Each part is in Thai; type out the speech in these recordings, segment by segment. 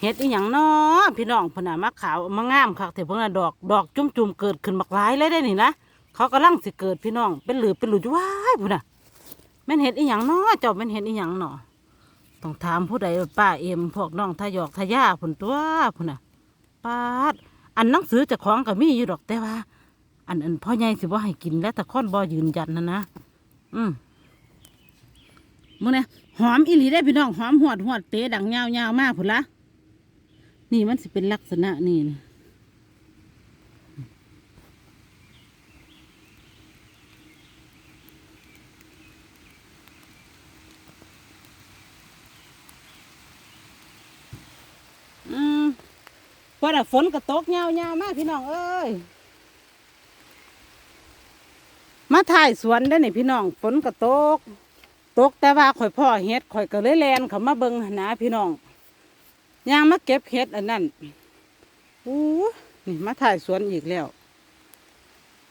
เฮ็ดอีหยังน้อพี่น้องเพนน่ะมะขาวมะงามคักแต่เพิ่นน่ะดอกดอกจุ่มๆเกิดขึ้นบักหลายเลยได้นี่นะเขากำลังสิเกิดพี่น้อง เป็นหลือเป็นหลุดว้ายพุ่นน่ะแม่นเฮ็ดอีหยังน้อเจ้าแม่นเฮ็ดอีหยังน้อต้องถามผู้ใดป้าเอ็มพวกน้องทายอกทายาพุ่นตัวพุ่นน่ะปาดอันหนังสือเจะของก็มีอยู่ดอกแต่ว่า อันอันพ่อใหญ่สิบ่ให้กินแล้วแต่ค้อนบ่ยืนยันนะนะอืมมึงเนี่ยหอมอีหลีได้พี่น้องหอมหวดหวดเตะดังยาวยาวๆมากพุ่นละ นี่มันสิเป็นลักษณะนี่นะอืมพอดฝนก็ตกยาวยามากพี่น้องเอ้ย มาถ่ายสวนได้อนี่พี่น้องฝนก็ตก ตกแต่ว่าข่อยพ่อเฮ็ดข่อยก็เลยแลนเขามาเบิ่งหนนะพี่น้อง ยางมาเก็บเฮ็ดอันนั้นอู้นี่มาถ่ายสวนอีกแล้ว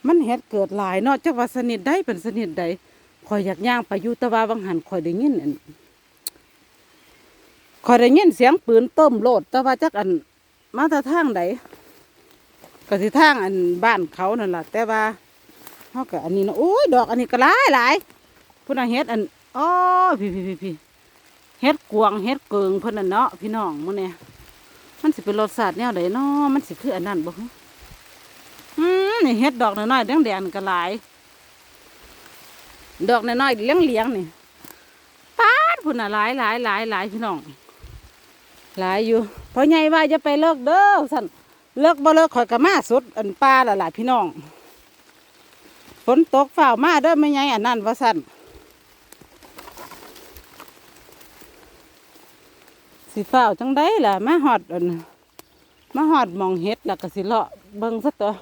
มันเฮ็ดเกิดหลายเนาะจักว่าสนิทใดเป็นสนิทใดข่อยอยากย่างไปอยู่ตะว่าบางหันข่อยได้ยินอันข่อยได้ยินเสียงปืนต้มโลดต่ว่าจักอัน มาต่ทางใดก็สิทางอันบ้านเขานั่นล่ะแต่ว่าเขาก็อันนี้นะโอ้ยดอกอันนี้ก็หลายหลายพุ่นเฮ็ดอันอ๋อพี่พี่พี่พี่ เฮ็ดกวางเฮ็ดเกิงเพิ่นน่ะเนาะพี่น้องมื้อเนี่ยมันสิเป็นรสชาติแนวใดเนาะมันสิคืออันนั้นบ่ฮึอืมนี่เฮ็ดดอกน้อยๆแดงๆก็หลาย ดอกน้อยๆเลี้ยงๆนี่ปาดพุ่นน่ะหลายหลายหลายหลายพี่น้องหลายอยู่เพราะใหญ่ว่าจะไปเลิกเด้อสั่นเลิกบ่เลิกข่อยก็มาสุดอันปลาและล่ะพี่น้องฝนตกฝ่าวมาเด้อไม่ไงอันนั้นว่าสั่น สิฝ่าจังได้ล่ะมาหอดอันมาหอดมองเฮ็ดแล้วก็สิเลาะเบิ่งซะตัว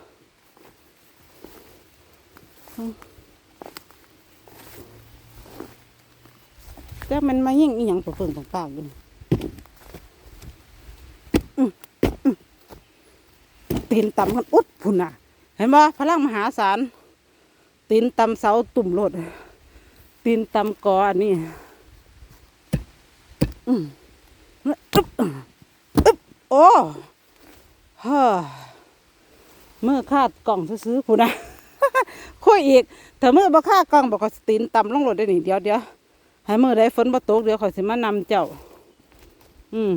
แต่มันมายิ่งอีหยังตัวเพิ่งต่างๆอยู่นี่อื้ออื้อตีนต่ำกันอุดพุ่นน่ะ เห็นบ่พลังมหาศาลตีนตำเสาตุ่มโลดตีนตำกออันนี้ อืม อึ๊บอึ๊บโอ้เฮ้อเมื่อคาดกล่องซื้อๆผู้นะคุยอีกแต่เมื่อบ่ค่ากล่องบอกก็ตีนต่ำลงโลดได้หนี่เดี๋ยวเดี๋ยวให้เมื่อได้ฝนบ่ตกเดี๋ยวข่อยสิมานำเจ้า อืม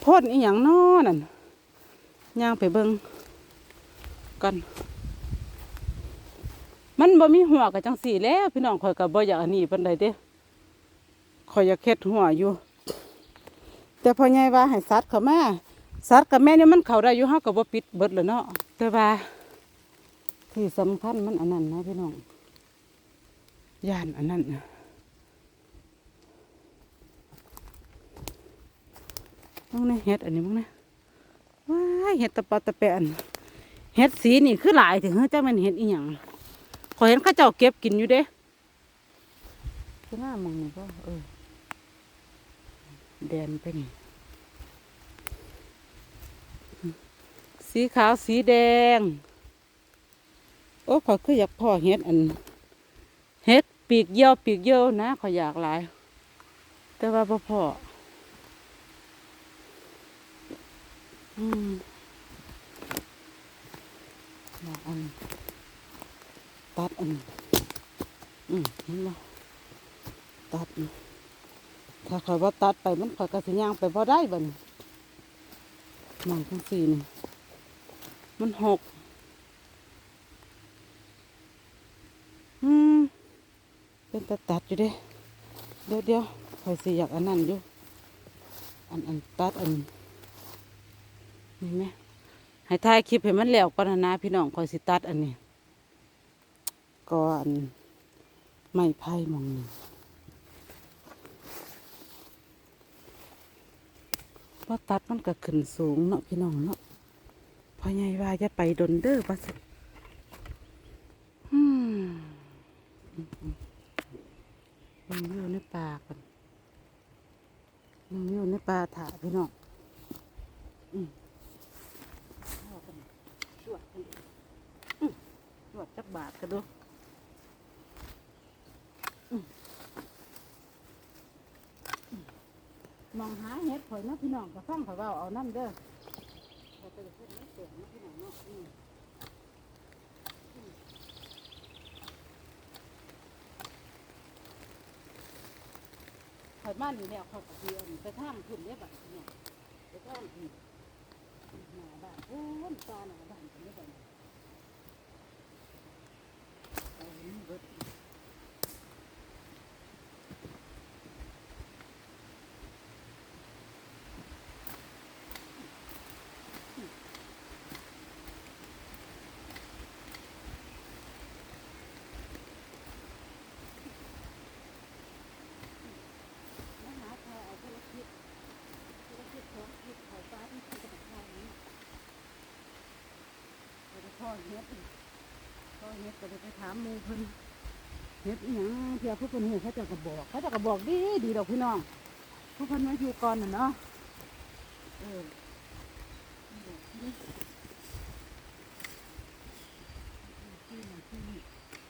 โพดอีหยังน้อนั่นย่างไปเบิ่งกัน มันบ่มีหัวกับจังสี่แล้ว พี่น้องข่อยก็บ่อยากอันนี้ปานใดเด้ข่อยอยากเฮ็ดหัวอยู่ แต่พ่อใหญ่ว่าให้สัตว์เขามาสัตว์กับแม่เนี่ยมันเขาได้อยู่เฮาก็บ่ปิดเบิดแล้วเนาะแต่ว่าที่สำคัญมันอันนั้นนะพี่น้องย่านอันนั้นน่ะมึงนี่เฮ็ดอันนี้มึงนี่ว้าเฮ็ดตะปะตะแปนเฮ็ดสีนี่คือหลายถึงเฮ้ยจ้ามันเฮ็ดอีหยัง อยเห็นเข้าเจ้าเก็บกินอยู่เด้คือหน้ามองนี่ก็เออแดนไปนี่สีขาวสีแดง โอ้ขอยคืออยากพ่อเฮ็ดอันเฮ็ดปีกเยี่ยวปีกเยี่ยวนะขอยอยากหลาย แต่ว่าบ่พ่ออืมเอาอัน ตัดอันอืมเห็นบ่ตัดอันถ้าข่อยว่าตัดไปมันข่อยก็สิย่างไปบ่ได้บัดนี้มองจังซี่นี่มันหกอืมเป็นตาตัดอยู่เด้เดี๋ยวเดี๋ยวคอยสิอยากอันนั้นอยู่อันอันตัดอันนี่ไหมให้ถ่ายคลิปให้มันแล้วก่อนนะนะพี่น้องคอยสิตัดอันนี้ ก็อันไม่ไพ่หมองหนึ่งเพราะตัดมันก็ขึ้นสูงเนาะพี่น้องเนาะพ่อใหญ่ว่าจะไปดนเด้อว่าสิอืมลงอยู่ในป่าก่อนลงอยู่ในป่าถาพี่น้องอืมเอากันชวดกันอืมชวดจักบาทกันดู มองหาเห็ดข่อยนะพี่น้องก็ฟังเขาเว้าเอานั่นเด้อข่อยไปเฮ็ดน้ำเสียงเนาะพี่น้องเนาะอืมข่อยมานี่แล้วข่อยก็สิเอาไปทางพุ่นเด้บัดนี้ไปทางพุ่นหน้าบ้านโอ้ยตาหน้าบ้านพุ่นเด้อบัดนี้เอาห็นเบิด มาหาทอเอาธุรกิจธุรกิจของกิจเขาฟ้าที่ที่จะทำนี้ไปทอด เฮ็ดทอเฮ็ดก็เลยไปถามมูเพิ่นเฮ็ดอีหยังเพื่อผู้คนหูเขาจะกระบอก เขาจะกระบอกดีดีดอกพี่น้องผู้คนมาอยู่ก่อนน่ะเนาะเออ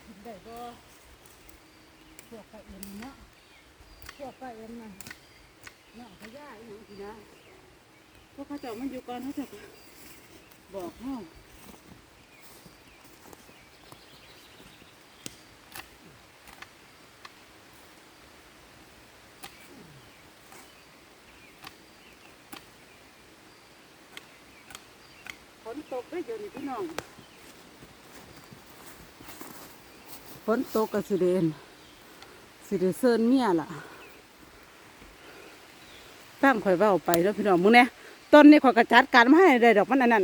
กินได้บ่พวกกระเอ็นเนาะพวกป้าเอ็มน่ะน้องพญาอีหยังสินะพวกเขาเจ้ามันอยู่ก่อนเขาเจะบอกเฮา นตกได้เดี๋ยวนี้พี่น้องฝนตกกับสิเดนสิได้เซินเมียล่ะตั้งข่อยเว้าไปแล้วพี่น้องมึงเนี่ยต้นนี้ข่อยกระจัดการมาให้ได้ดอกมันอันนั้น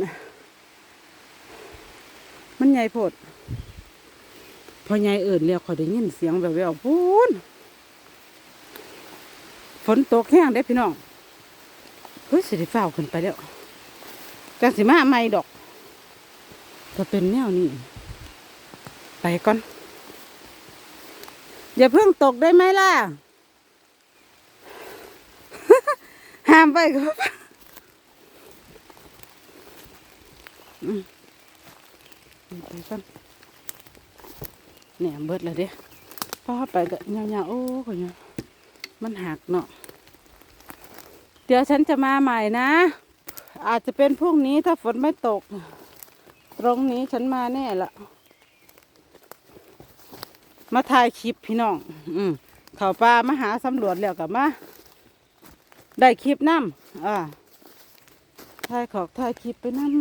มันใหญ่โพดพอใหญ่เอิ่นเรียกข่อยได้ยินเสียงแบบววๆพูนฝนตกแห้งได้พี่น้องเฮ้ยสิได้ฟ้าวขึ้นไปแล้ว จังสิมาใหม่ดอกก็เป็นแนวนี้ ไปก่อน อย่าเพิ่งตกได้ไหมล่ะ ห้ามไปครับไปก่อนแหนมเบิดเลยเด้พอไปก็เงาๆโอ้ก็เงามันหักเนาะเดี๋ยวฉันจะมาใหม่นะ อาจจะเป็นพรุ่งนี้ถ้าฝนไม่ตก ตรงนี้ฉันมาแน่ละมาถ่ายคลิปพี่น้อง อืมเขาป่ามาหาสำรวจแล้วกับมา ได้คลิปน้ำอ่าถ่ายขอกถ่ายคลิปไปน้ำ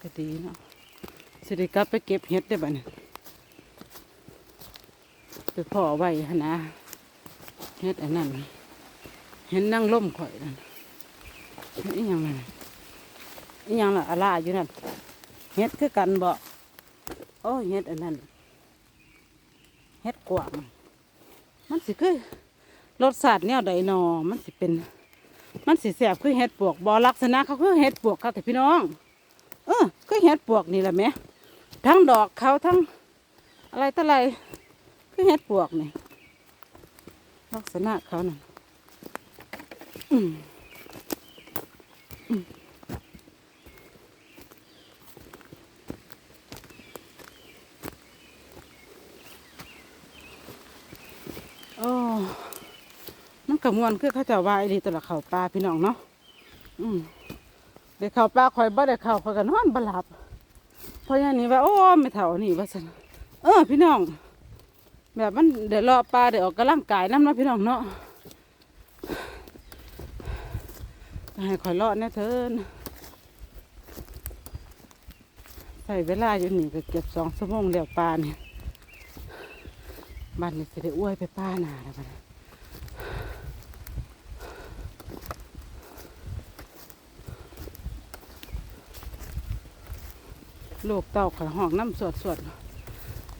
ก็ดีเนาะสิได้กลับไปเก็บเห็ดได้บ่เนี่ยไปพ่อไว้หนนะเห็ดอันนั้น เห็นนั่งล่มข่อยนั่นอีหยังนั่นอีหยังล่ะอะไรอยู่นั่นเห็ดคือกันบ่โอ้เฮ็ดอันนั้นเฮ็ดกวางมันสิคือรสชาติแนวใดนอมันสิเป็น มันสิแสบคือเฮ็ดปวกบอลักษณะเขาคือเฮ็ดปวกค่ะแต่พี่น้อง เออคือเฮ็ดปวกนี่แหละแหม่ทั้งดอกเขาทั้งอะไรต่ออะไรคือเฮ็ดปวกนี่ลักษณะเขาน่ะ โอ้มันกระมวลคือเขาเจะว่าอีหลีตัวละเข่าปลาพี่น้องเนาะอืมเดี๋ยวเข่าปลาคอยบ่ได้เข่าคอยกันนอนบหลับเพราะอย่างนี้ว่าโอ้ไม่เท่านี่ว่าสันเออพี่น้อง แบบมันเดี๋ยวรอปลาเดี๋ยวออกกำลังกายน้ำเนาะพี่น้องเนาะ ให้คอยรอดนะเถินใส่เวลาอยู่นี่ก็เก็บสองชั่วโมงเดียวปลาเนี่ยบ้านนี้สิได้อ้วยไปป้าหนาแล้วบันี้ลูกเต่าขะห้องน้ำสวดสวด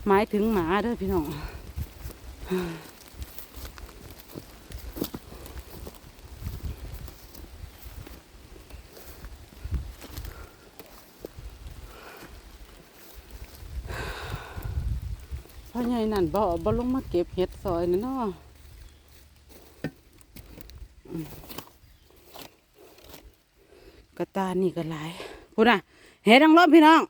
หมายถึงหมาเด้อพี่น้อง อใหญ่นั่นบ่บ่ลงมาเก็บเห็ดซอยนี่เนาะกระตานี่ก็หลายพูดน่ะเห็ดดังรบพี่น้อง